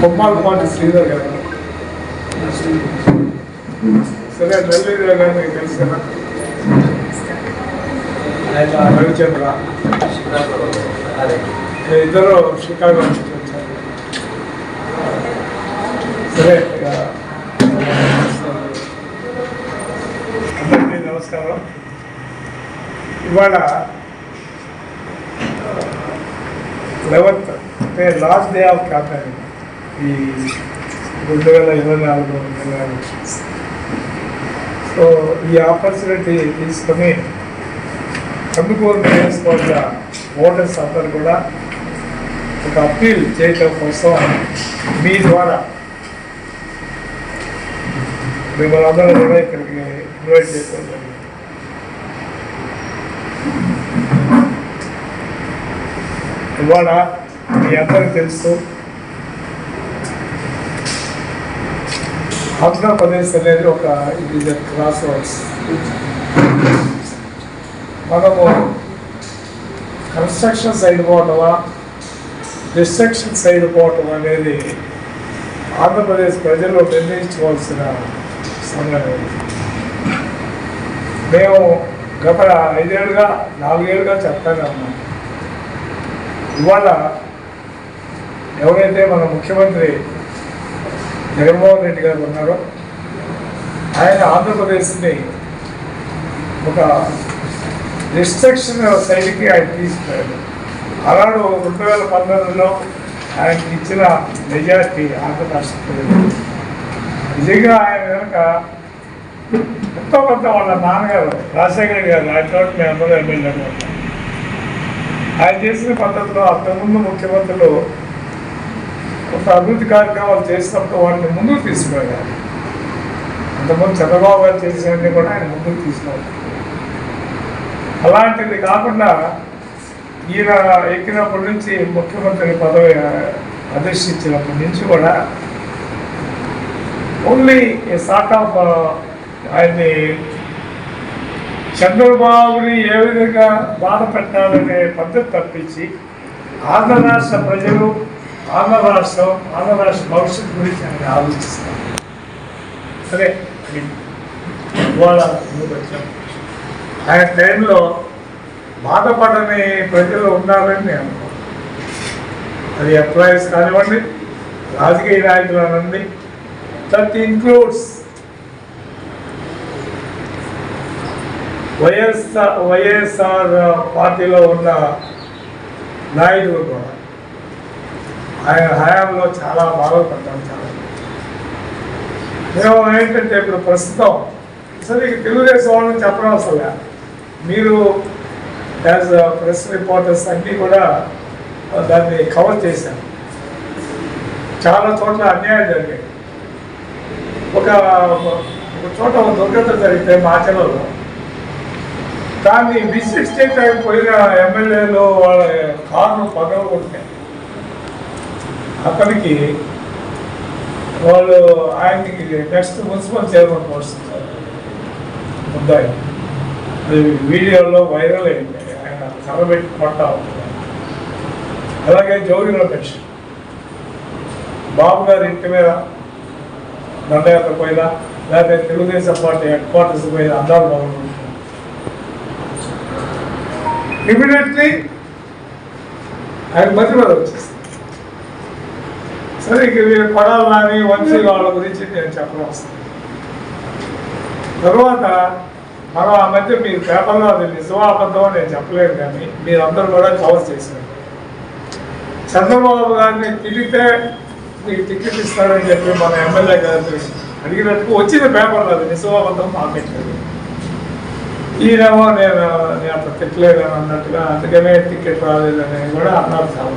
కొమ్మాలపాటి శ్రీధర్ గారు. సరే నెల్లూరు గారు మీకు తెలుసు కదా రవిచంద్ర. ఇద్దరు షికాగో నుంచి వచ్చారు. సరే ఇక అందరికీ నమస్కారం. ఇవాళ లెవెన్త్ అంటే లాస్ట్ డే ఆఫ్ క్యాంపెయిన్ ఈ రెండు వేల ఇరవై నాలుగు సో ఈ ఆపర్చునిటీ తీసుకొని కందుకూరు నియోజకవర్గ ఓటర్స్ అందరు కూడా ఒక అప్పీల్ చేయటం కోసం మీ ద్వారా మిమ్మల్ని అందరూ కూడా ఇక్కడికి ఇన్వైట్ చేయడం ఇవాళ మీ అందరికి తెలుసు ఆంధ్రప్రదేశ్ అనేది ఒక ఇది క్రాస్ వర్డ్స్ మనము కన్స్ట్రక్షన్ సైడ్ పోవటమా డిస్ట్రక్షన్ సైడ్ పోవటం అనేది ఆంధ్రప్రదేశ్ ప్రజలు నిర్ణయించుకోవాల్సిన సంఘటన మేము గత ఐదేళ్ళుగా నాలుగేళ్ళుగా చెప్తానే ఉన్నాం. ఇవాళ ఎవరైతే మన ముఖ్యమంత్రి జగన్మోహన్ రెడ్డి గారు ఉన్నారో ఆయన ఆంధ్రప్రదేశ్ని ఒక రిస్ట్రిక్షన్ సైడ్కి ఆయన తీసుకున్నాడు అలాడు రెండు వేల పంతొమ్మిదిలో ఆయనకి ఇచ్చిన మెజార్టీ ఆంధ్ర రాష్ట్ర నిజంగా ఆయన కనుక ఎంతో కొంత వాళ్ళ నాన్నగారు రాజశేఖర్ గారు ఆయన మేము అందరూ ఎమ్మెల్యే ఆయన చేసిన పద్ధతిలో అంతకుముందు ముఖ్యమంత్రులు ఒక అభివృద్ధి కార్యక్రమాలు చేసినప్పుడు వాటిని ముందుకు తీసుకువెళ్ళారు అంతకుముందు చంద్రబాబు గారు చేసినవన్నీ కూడా ఆయన ముందుకు తీసుకున్నారు. అలాంటిది కాకుండా ఈయన ఎక్కినప్పటి నుంచి ముఖ్యమంత్రి పదవి అధిష్ఠించినప్పటి నుంచి కూడా ఓన్లీ సార్ట్ ఆఫ్ ఆయన్ని చంద్రబాబుని ఏ విధంగా బాధ పెట్టాలనే పద్ధతి తప్పించి ఆంధ్ర రాష్ట్ర ప్రజలు ఆంధ్ర రాష్ట్రం ఆంధ్ర రాష్ట్ర భవిష్యత్తు గురించి ఆయన ఆలోచిస్తారు. సరే ఇవాళ వచ్చాం ఆయన టైంలో బాధపడని ప్రజలు ఉండాలని నేను అది ఎంప్లాయీస్ కానివ్వండి రాజకీయ నాయకులు అనండి దట్ ఇన్క్లూడ్స్ వైఎస్ఆర్ వైఎస్ఆర్ పార్టీలో ఉన్న నాయకులు కూడా ఆయన హయాంలో చాలా బాధపడ్డాం చాలా. మేము ఏంటంటే ఇప్పుడు ప్రస్తుతం సరే ఇక తెలుగుదేశం వాళ్ళని చెప్పడం అసలు మీరు యాజ్ ప్రెస్ రిపోర్టర్స్ అన్నీ కూడా దాన్ని కవర్ చేశారు. చాలా చోట్ల అన్యాయం జరిగాయి. ఒక ఒక చోట ఒక దుర్ఘటన జరిగితే మా మాచలలో దాన్ని విజిట్ చేయడానికి పోయిన ఎమ్మెల్యేలు వాళ్ళ కారును పగలగొట్టాయి అతనికి వాళ్ళు ఆయనకి నెక్స్ట్ మున్సిపల్ చైర్మన్ పోస్ట్ ముద్దాయి. అది వీడియోలో వైరల్ అయింది. ఆయన కర్రబెట్టి కొట్టా అలాగే జౌరి రమేష్. బాబు గారి ఇంటి మీద దండయాత్ర పోయినా లేకపోతే తెలుగుదేశం పార్టీ హెడ్ క్వార్టర్స్ పోయినా అందాలు బాగుంటుంది ఇమీడియట్లీ ఆయన మంత్రి పదవి వచ్చేస్తుంది సరే ఇక వీళ్ళు కొడాలి నాని వంశీ వాళ్ళ గురించి నేను చెప్పడం వస్తుంది. తర్వాత మనం ఆ మధ్య మీరు పేపర్లో అది నిజమా అబద్ధమో నేను చెప్పలేదు కానీ మీరందరూ కూడా కవర్ చేశారు. చంద్రబాబు గారిని తిరిగితే మీకు టికెట్ ఇస్తారని చెప్పి మన ఎమ్మెల్యే గారు అడిగినట్టు వచ్చిన పేపర్లో అది నిజమా అబద్ధం మాకెట్లేదు ఈయనేమో నేను నేను అప్పుడు తిట్టలేదని అన్నట్టుగా అందుకనే టికెట్ రాలేదని కూడా అన్నారు చాలా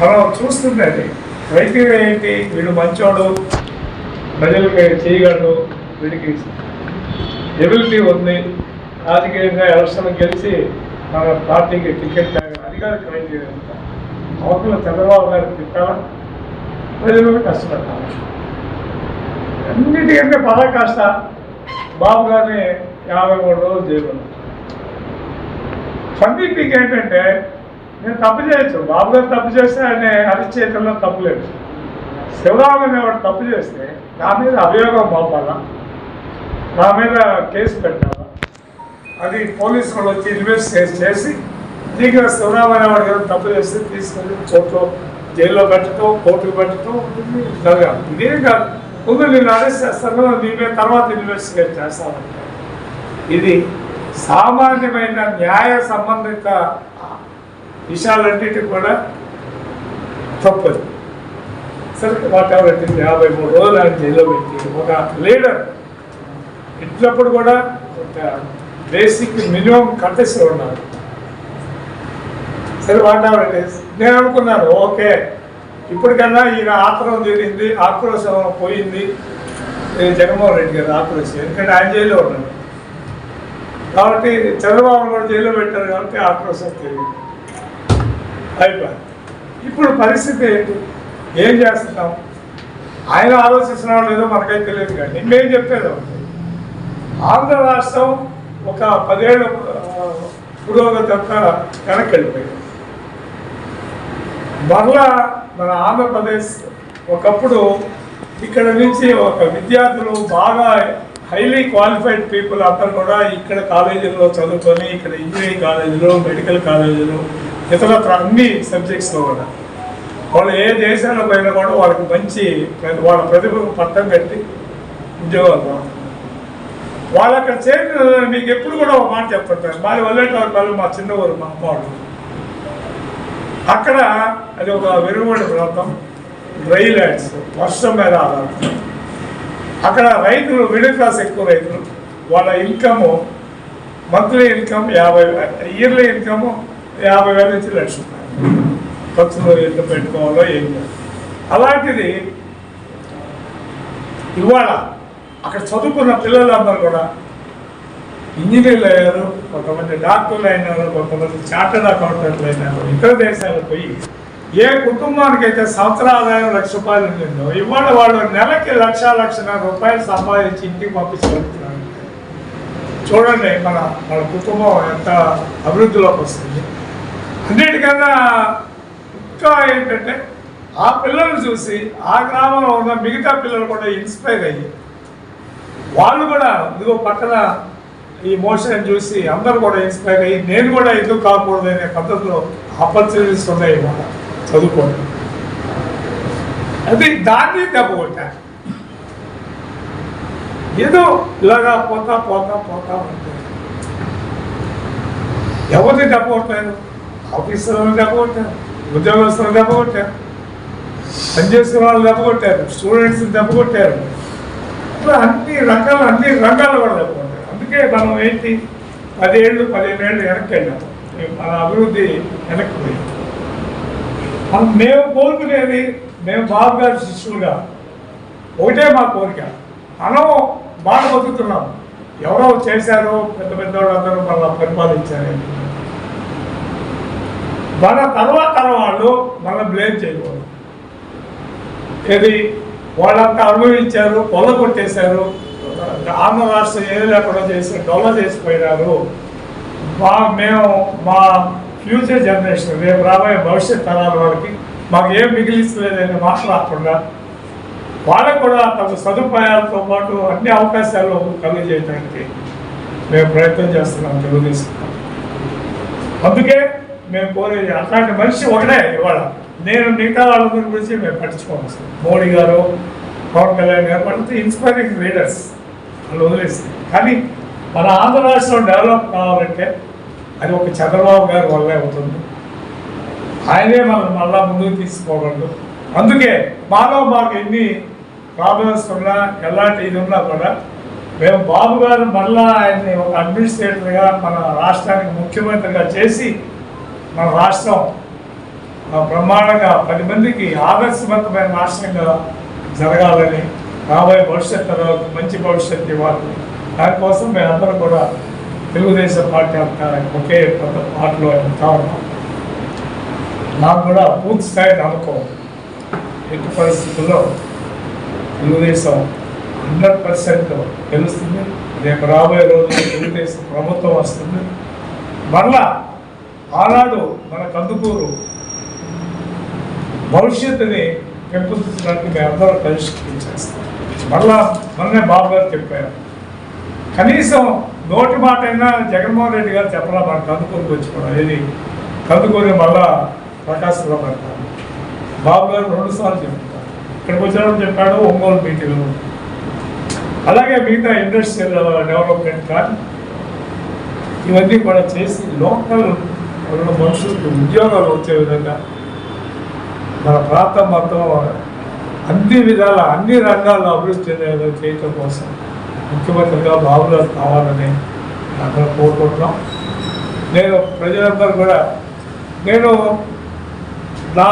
మనం చూస్తుందండి క్రైటీరియా ఏంటి? వీడు మంచోడు ప్రజలకి చేయగలడు వీడికి ఎబిలిటీ ఉంది రాజకీయంగా ఎలక్షన్ గెలిచి మన పార్టీకి టికెట్ తాగాలి. అది కాదు క్రైటీరియా అవతల చంద్రబాబు గారికి తిట్టాలా? ప్రజలు కష్టపడాలి అన్నిటికంటే పరాకాష్ట బాబు గారిని యాభై మూడు రోజులు జైలు సందీప్కి ఏంటంటే నేను తప్పు చేయొచ్చు. బాబు గారు తప్పు చేస్తే ఆయన అరెస్ట్ చేయటంలో తప్పు లేదు. శివరాము అనేవాడు తప్పు చేస్తే నా మీద అభియోగం మోపాలా? నా మీద కేసు పెట్టాలా? అది పోలీసు వాళ్ళు వచ్చి ఇన్వెస్టిగేట్ చేసి నీకు శివరాము అనేవాడు గారు తప్పు చేస్తే తీసుకెళ్ళి కోర్టులో జైల్లో పెట్టడం కోర్టుకు పెట్టడం జరగాలి ఇదే కాదు. ముందు నేను అరెస్ట్ చేస్తాను నీ మీద తర్వాత ఇన్వెస్టిగేట్ చేస్తాను. ఇది సామాన్యమైన న్యాయ సంబంధిత విషయాలన్నిటికి కూడా తప్పదు సరే వాటి యాభై మూడు రోజులు ఆయన జైల్లో పెట్టి ఒక లీడర్ ఇట్లప్పుడు కూడా ఒక బేసిక్ మినిమం కట్టేసి ఉన్నారు. సరే వాట్ ఎవర్ ఇట్ నేను అనుకున్నాను ఓకే. ఇప్పటికన్నా ఈయన ఆక్రోశం జరిగింది ఆక్రోశం పోయింది. జగన్మోహన్ రెడ్డి గారు ఆక్రోశం ఎందుకంటే ఆయన జైల్లో ఉన్నాడు. కాబట్టి చంద్రబాబు కూడా జైల్లో పెట్టారు కాబట్టి ఆక్రోశం తెలియదు అయిపోయింది. ఇప్పుడు పరిస్థితి ఏంటి? ఏం చేస్తున్నాం? ఆయన ఆలోచిస్తున్నాడో లేదో మనకైతే తెలియదు కానీ మేము చెప్పేది ఆంధ్ర రాష్ట్రం ఒక పదేళ్ళ పురోగతి అంతా వెనక్కి వెళ్ళిపోయింది. మరలా మన ఆంధ్రప్రదేశ్ ఒకప్పుడు ఇక్కడ నుంచి ఒక విద్యార్థులు బాగా హైలీ క్వాలిఫైడ్ పీపుల్ అందరు కూడా ఇక్కడ కాలేజీలో చదువుకొని ఇక్కడ ఇంజనీరింగ్ కాలేజీలో మెడికల్ కాలేజీలో ఇతరత్ర అన్ని సబ్జెక్ట్స్లో కూడా. వాళ్ళు ఏ దేశాల్లో పోయినా కూడా వాళ్ళకి మంచి వాళ్ళ ప్రతిభకు పట్టం కట్టి ఉద్యోగాలు వాళ్ళు అక్కడ చేరిన మీకు ఎప్పుడు కూడా ఒక మాట చెప్తుంటారు. మాది వల్లేటవారి పల్లె మా చిన్న ఊరు మా అమ్మవాడు అక్కడ అది ఒక వెనుబడి ప్రాంతం డ్రై ల్యాండ్స్ వర్షం మీద ఆధారపడి. అక్కడ రైతులు మిడిల్ క్లాస్ ఎక్కువ రైతులు వాళ్ళ ఇన్కమ్ మంత్లీ ఇన్కమ్ యాభై ఇయర్లీ ఇన్కమ్ యాభై వేల నుంచి లక్ష ఖర్చులు ఎంత పెట్టుకోవాలో ఏం అలాంటిది ఇవాళ అక్కడ చదువుకున్న పిల్లలందరూ కూడా ఇంజనీర్లు అయ్యారు కొంతమంది డాక్టర్లు అయినారు కొంతమంది చార్టర్డ్ అకౌంటెంట్లు అయినారు ఇతర దేశాలకు పోయి ఏ కుటుంబానికైతే సంవత్సర ఆదాయం లక్ష రూపాయలు ఉంటుందో ఇవాళ వాళ్ళు నెలకి లక్ష లక్షన్నర రూపాయలు సంపాదించి ఇంటికి పంపించగలుగుతున్నారు. చూడండి మన మన కుటుంబం ఎంత అభివృద్ధిలోకి వస్తుంది. అన్నిటికన్నా ఇంకా ఏంటంటే ఆ పిల్లల్ని చూసి ఆ గ్రామంలో ఉన్న మిగతా పిల్లలు కూడా ఇన్స్పైర్ అయ్యి వాళ్ళు కూడా ఇదిగో పక్కన ఈ మోషన్ చూసి అందరూ కూడా ఇన్స్పైర్ అయ్యి నేను కూడా ఎందుకు కాకూడదు అనే పద్ధతిలో ఆపర్చునిటీస్ ఉన్నాయి ఇవాళ. చదువుకోండి. అది దాన్ని దెబ్బ కొట్టారు. ఏదో ఇలాగా పోతా పోతా పోతా ఉంటే. ఎవరిని దెబ్బ కొట్టారు? ఆఫీసర్లను దెబ్బ కొట్టారు? ఉద్యోగస్తులను దెబ్బ కొట్టారు? పనిచేసుకున్న వాళ్ళు దెబ్బ కొట్టారు? స్టూడెంట్స్ని దెబ్బ కొట్టారు? అన్ని రకాల అన్ని రంగాలు కూడా దెబ్బ కొట్టారు. అందుకే మనం ఏంటి పదేళ్ళు పదిహేను ఏళ్ళు వెనక్కి వెళ్ళాం. మన అభివృద్ధి వెనక్కి పోయింది. మనం మేము కోరుకునేది మేము బాబు గారి శిష్యులుగా ఒకటే మా కోరిక. మనం బాగా బతుకుతున్నాం. ఎవరో చేశారో పెద్ద పెద్ద వాళ్ళందరూ మళ్ళీ పరిపాలించారు. మన తర్వాత వాళ్ళు మన బ్లేమ్ చేయకూడదు. ఏది? వాళ్ళంతా అనుభవించారు పొల కొట్టేశారు ఆంధ్ర రాష్ట్రం ఏది లేకుండా చేసి డొల్ల చేసిపోయినారు. మా మేము మా ఫ్యూచర్ జనరేషన్ రేపు రాబోయే భవిష్యత్ తరాల వారికి మాకు ఏం మిగిలించలేదని మాట్లాడకుండా వాళ్ళకు కూడా తమ సదుపాయాలతో పాటు అన్ని అవకాశాలు కలిగజేయడానికి మేము ప్రయత్నం చేస్తున్నాం తెలుగుదేశం. అందుకే మేము కోరేది అట్లాంటి మనిషి ఒకటే ఇవాళ. నేను మిగతా వాళ్ళ గురించి మేము పట్టించుకోవచ్చు మోడీ గారు పవన్ కళ్యాణ్ గారు వాళ్ళతో ఇన్స్పైరింగ్ లీడర్స్ వాళ్ళు వదిలేస్తారు కానీ మన ఆంధ్ర రాష్ట్రం డెవలప్ కావాలంటే అది ఒక చంద్రబాబు గారి వల్లే అవుతుంది. ఆయనే మనం మళ్ళా ముందుకు తీసుకోగలడు అందుకే మాలో మాకు ఎన్ని ప్రాబ్లమ్స్ ఉన్నా ఎలాంటి ఇది ఉన్నా కూడా మేము బాబు గారు మళ్ళా ఆయన్ని ఒక అడ్మినిస్ట్రేటర్గా మన రాష్ట్రానికి ముఖ్యమంత్రిగా చేసి మన రాష్ట్రం బ్రహ్మాండంగా పది మందికి ఆదర్శవంతమైన రాష్ట్రంగా జరగాలని రాబోయే భవిష్యత్ తరాలకు మంచి భవిష్యత్తు ఇవ్వాలి. దానికోసం మేమందరం కూడా తెలుగుదేశం పార్టీ అంతా ఒకే పెద్ద పార్టీలో ఆయన ఉన్నాం. నాకు కూడా పూర్తి స్థాయి నమ్మకం ఎట్టి పరిస్థితుల్లో తెలుగుదేశం హండ్రెడ్ పర్సెంట్ తెలుస్తుంది రేపు రాబోయే రోజుల్లో తెలుగుదేశం ప్రభుత్వం వస్తుంది. మళ్ళా ఆనాడు మన కందుకూరు భవిష్యత్తుని పెంపొందించడానికి మేము అందరం కలిసి చేస్తాం మళ్ళా మొన్నే బాబు గారు చెప్పారు. కనీసం నోటి మాట అయినా జగన్మోహన్ రెడ్డి గారు చెప్పరా మనం కందుకూరుకు వచ్చుకోవడం ఏది? కందుకూరి మళ్ళా ప్రకాశంలో పెడతాను బాబు గారు రెండు సార్లు చెప్తారు. ఇక్కడికి వచ్చినప్పుడు చెప్పాడు ఒంగోలు మీటింగ్లో. అలాగే మిగతా ఇండస్ట్రియల్ డెవలప్మెంట్ కానీ ఇవన్నీ కూడా చేసి లోకల్ మనుషులకు ఉద్యోగాలు వచ్చే విధంగా మన ప్రాంతం మొత్తం అన్ని విధాల అన్ని రంగాల్లో అభివృద్ధి చెందే చేయటం కోసం ముఖ్యమంత్రిగా బాబుగారు కావాలని అక్కడ కోరుకుంటున్నాం. నేను ప్రజలందరూ కూడా నేను నా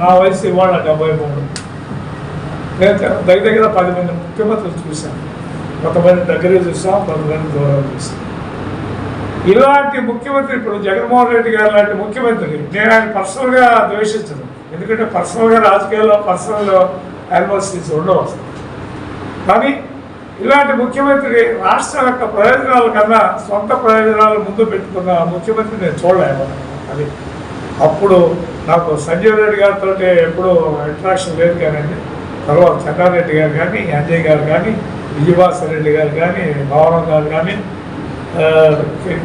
నా వయసు ఇవాళ డెబ్బై మూడు. నేను దగ్గర దగ్గర పది మంది ముఖ్యమంత్రులు చూశాను కొంతమంది దగ్గర చూసాం కొంతమంది దూరం చూసాం ఇలాంటి ముఖ్యమంత్రి ఇప్పుడు జగన్మోహన్ రెడ్డి గారు లాంటి ముఖ్యమంత్రి నేను ఆయన పర్సనల్గా ద్వేషించను. ఎందుకంటే పర్సనల్గా రాజకీయాల్లో పర్సనల్ యానివర్సరీస్ ఉండవచ్చు కానీ ఇలాంటి ముఖ్యమంత్రి రాష్ట్రం యొక్క ప్రయోజనాల కన్నా సొంత ప్రయోజనాలు ముందు పెట్టుకున్న ముఖ్యమంత్రి నేను చూడలేము అది అప్పుడు నాకు సంజీవ్ రెడ్డి గారితో ఎప్పుడూ ఇంట్రాక్షన్ లేదు కానండి. తర్వాత చంద్రారెడ్డి గారు కానీ అంజయ్ గారు కానీ విజయభాస్కర్ రెడ్డి గారు కానీ భవనం గారు కానీ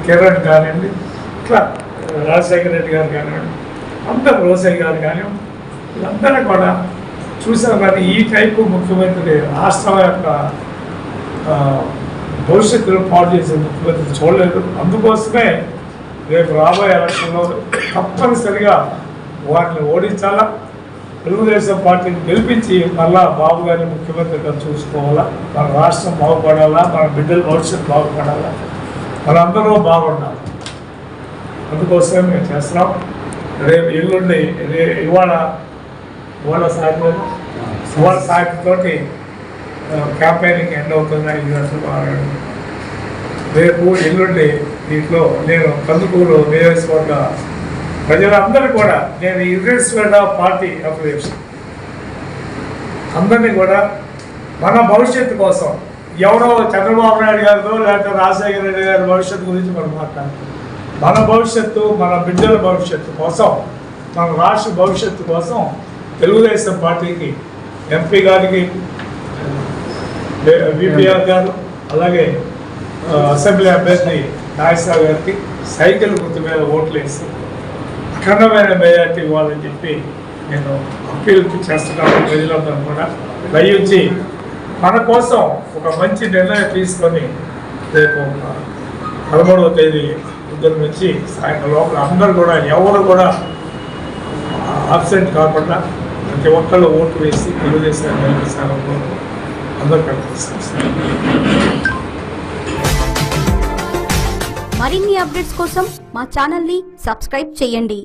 కిరణ్ కానివ్వండి ఇట్లా రాజశేఖర రెడ్డి గారు కానివ్వండి. అందరు రోసయ్య గారు కానీ వీళ్ళందరూ కూడా చూసాం కానీ ఈ టైపు ముఖ్యమంత్రి రాష్ట్రం యొక్క భవిష్యత్తులో పాటు చేసే ముఖ్యమంత్రి చూడలేదు. అందుకోసమే రేపు రాబోయే ఎలక్షన్లో తప్పనిసరిగా వాటిని ఓడించాలా? తెలుగుదేశం పార్టీని గెలిపించి మళ్ళా బాబు గారిని ముఖ్యమంత్రిగా చూసుకోవాలా? మన రాష్ట్రం బాగుపడాలా? మన బిడ్డల భవిష్యత్తు బాగుపడాలా? మనందరూ బాగుండాలి. అందుకోసమే మేము చేస్తున్నాం. రేపు ఎల్లుండి ఇవాళ ఇవాళ సాయంత్రం ఇవాళ సాయంత్రంతోటి క్యాంపెయినింగ్ ఎండ్ అవుతుంది ఐదు గంటలు మాట్లాడు రేపు ఎల్లుండి దీంట్లో నేను కందుకూరు నియోజకవర్గ ప్రజలందరూ కూడా నేను ఇర్రెస్పెక్ట్ ఆఫ్ పార్టీ అఫిలియేషన్ అందరినీ కూడా మన భవిష్యత్తు కోసం ఎవరో చంద్రబాబు నాయుడు గారితో లేకపోతే రాజశేఖర రెడ్డి గారి భవిష్యత్తు గురించి మనం మాట్లాడుతాం మన భవిష్యత్తు మన బిడ్డల భవిష్యత్తు కోసం మన రాష్ట్ర భవిష్యత్తు కోసం తెలుగుదేశం పార్టీకి ఎంపీ గారికి విపిఆర్ గారు అలాగే అసెంబ్లీ అభ్యర్థి నాగేశ్వర గారికి సైకిల్ గుర్తు మీద ఓట్లు వేసి అఖండమైన మెజార్టీ ఇవ్వాలని చెప్పి నేను అప్పీల్ చేస్తున్నాను ప్రజలందరూ కూడా. దయించి మన కోసం ఒక మంచి నిర్ణయం తీసుకొని రేపు పదమూడవ తేదీ దగ్గర నుంచి సాయంత్రం లోపల అందరూ కూడా ఎవరు కూడా అబ్సెంట్ కాకుండా ప్రతి ఒక్కళ్ళు ఓటు వేసి తెలుగుదేశం గెలిపిస్తారని అందరూ కనిపిస్తారు మరిన్ని అప్డేట్స్ కోసం మా ఛానల్ని సబ్స్క్రైబ్ చేయండి.